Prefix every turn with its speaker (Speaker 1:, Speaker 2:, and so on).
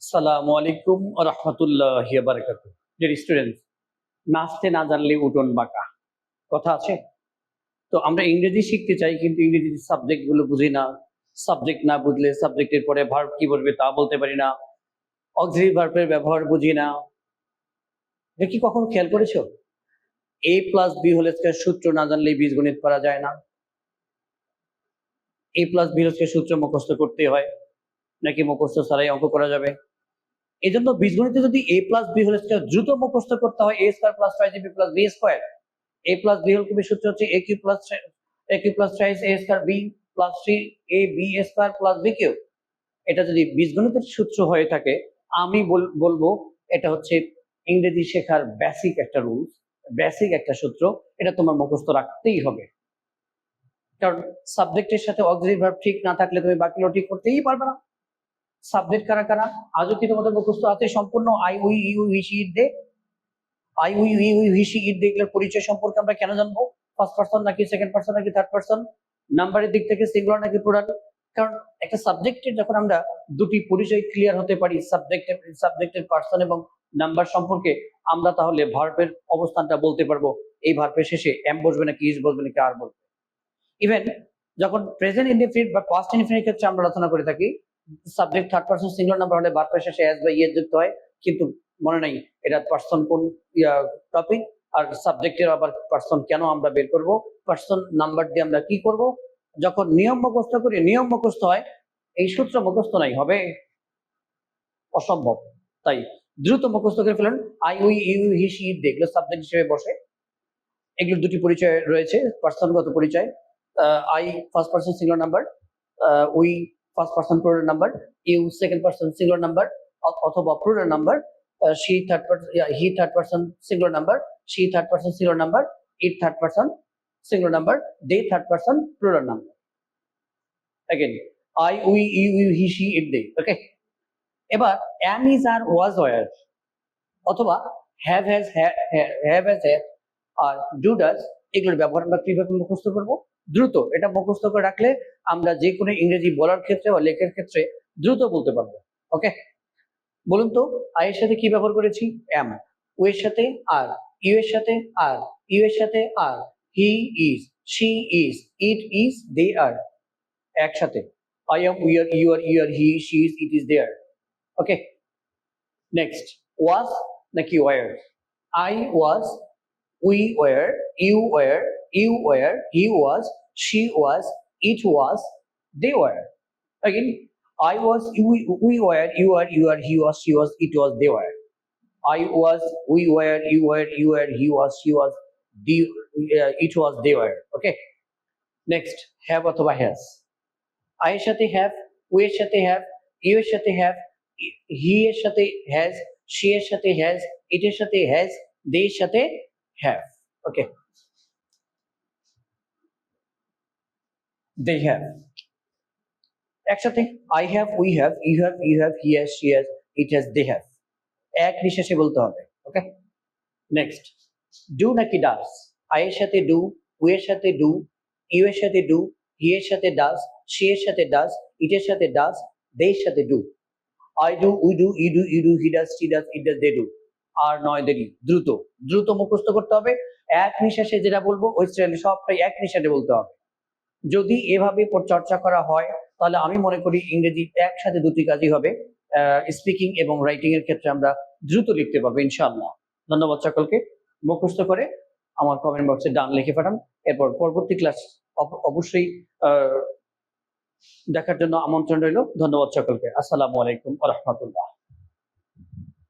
Speaker 1: সালামু আলাইকুম রহমতুল্লাহ বারকাত dear student নাচতে না জানলে উঠোন বাঁকা। কথা আছে? তো আমরা ইংরেজি শিখতে চাই, কিন্তু ইংরেজি সাবজেক্টগুলো বুঝি না। সাবজেক্ট না বুঝলে সাবজেক্টের পরে ভার্ব কি বলবে তা বলতে পারি না। অক্সিলারি ভার্বের ব্যবহার বুঝি না। এটা কি কখনো খেয়াল করেছ? এ প্লাস বি হোল সূত্র না জানলে বীজগণিত করা যায় না। এ প্লাস বি হোল সূত্র মুখস্থ করতে হয়। নাকি মুখস্থ ছাড়াই অঙ্ক করা যাবে? এই জন্য বীজগণিতে যদি A plus B whole square দ্রুত মুখস্থ করতে হয় A square plus five B plus B square A plus B whole কিউবের সূত্র হচ্ছে A cube plus A cube plus thrice A square B plus three A B square plus B cube এটা যদি বীজগণিতের সূত্র হয়ে থাকে, আমি বল- বলব এটা হচ্ছে ইংরেজি শেখার বেসিক একটা রুলস বেসিক একটা সূত্র, এটা তোমার মুখস্থ রাখতেই হবে। কারণ সাবজেক্টের সাথে অক্সিলারি ভার্ব ঠিক না থাকলে তুমি বাকিগুলো ঠিক করতেই পারবে না। সাবজেক্ট কারা কারা? আজও কি তোমাদের মুখস্থ আছে? সম্পূর্ণ I we you he she it they I we you he she it they এগুলোর পরিচয় সম্পর্কে আমরা কেন জানব? ফার্স্ট পার্সন নাকি সেকেন্ড পার্সন নাকি থার্ড পার্সন নাম্বারের দিক থেকে সিঙ্গুলার নাকি প্লুরাল কারণ একটা সাবজেক্টের যখন আমরা দুটি পরিচয় ক্লিয়ার হতে পারি সাবজেক্টের সাবজেক্টের পার্সন এবং নাম্বার সম্পর্কে, আমরা তাহলে ভার্বের অবস্থানটা বলতে পারব। এই ভার্বের শেষে এম বসবে নাকি ইজ বসবে নাকি আর বসবে। ইভেন যখন প্রেজেন্ট ইনডিফিনিট বা পাস্ট ইনডিফিনিট ক্ষেত্রে আমরা আলোচনা করে থাকি subject third person singular number হলে ভার্বের শেষে এস বা ইয়ে যুক্ত হয়। কিন্তু মনে নাই এটা পার্সন কোন টপিক আর সাবজেক্টের আবার পার্সন কেন আমরা বের করব? পার্সন নাম্বার দিয়ে আমরা কি করব? যখন নিয়ম মুখস্থ করি, নিয়ম মুখস্থ হয়, এই সূত্র মুখস্থ নাই, হবে অসম্ভব। তাই দ্রুত মুখস্থ করে ফেলুন। I we you he she it subject হিসেবে বসে। এগুলোর দুটি পরিচয় রয়েছে পার্সনগত পরিচয়। I first person singular number we first person plural number you second person singular number অথবা plural number she third person he third person singular number she third person singular number it third person singular number they third person plural number again I, we, you, you, he, she, it, they. Okay. এবার am is আর was were অথবা have has ha- ha- have has আর do does এগুলোর ব্যবহার আমরা কীভাবে মুখস্থ করব দ্রুত, এটা মুখস্থ করে রাখলে আমরা যে কোনো ইংরেজি বলার ক্ষেত্রে বা লেখার ক্ষেত্রে দ্রুত বলতে পারব, ওকে? বলুন তো, আই এর সাথে কি ব্যবহার করেছি? am ও এর সাথে আর, ইউ এর সাথে আর, ইউ এর সাথে are, he is, she is, it is, they are, একসাথে, I am, we are, you are you are, he, she is, it is, they are, okay? Next, was নাকি were? I was, we were, you were you were, he was she was it was they were again I was we, we were you are you are he was she was it was they were I was we were you were you were he was she was the uh, it was they were okay next have অথবা has I এর সাথে have we এর সাথে have you এর সাথে have he এর সাথে has she এর সাথে has it এর সাথে has they এর সাথে have okay They have. একসাথে I have we have you have you have he has she has it has they have এক নিঃশ্বাসে বলতে হবে ওকে নেক্সট ডু নাকি ডাস আই এর সাথে ডু উই এর সাথে ডু ইউ এর সাথে ডু হি এর সাথে ডাস শি এর সাথে ডাস ইট এর সাথে ডাস দে এর সাথে do I do we do you do you do he does she does it does they do আর নয় দেরি, দ্রুত। দ্রুত মুখস্থ করতে হবে। এক নিঃশ্বাসে যেটা বলব, ওই স্টাইলে সবটাই এক নিঃশ্বাসে বলতে হবে। যদি এভাবে চর্চা করা হয়, তাহলে আমি মনে করি ইংরেজি একসাথে দুটি কাজই হবে। স্পিকিং এবং রাইটিং এর ক্ষেত্রে আমরা দ্রুত লিখতে পারব, ইনশাআল্লাহ। ধন্যবাদ সকলকে। মুখস্থ করে আমার কমেন্ট বক্সে ডান লিখে পাঠান। এরপর পরবর্তী ক্লাস অবশ্যই দেখার জন্য আমন্ত্রণ রইল। ধন্যবাদ সকলকে। আসসালামু আলাইকুম রহমতুল্লাহ।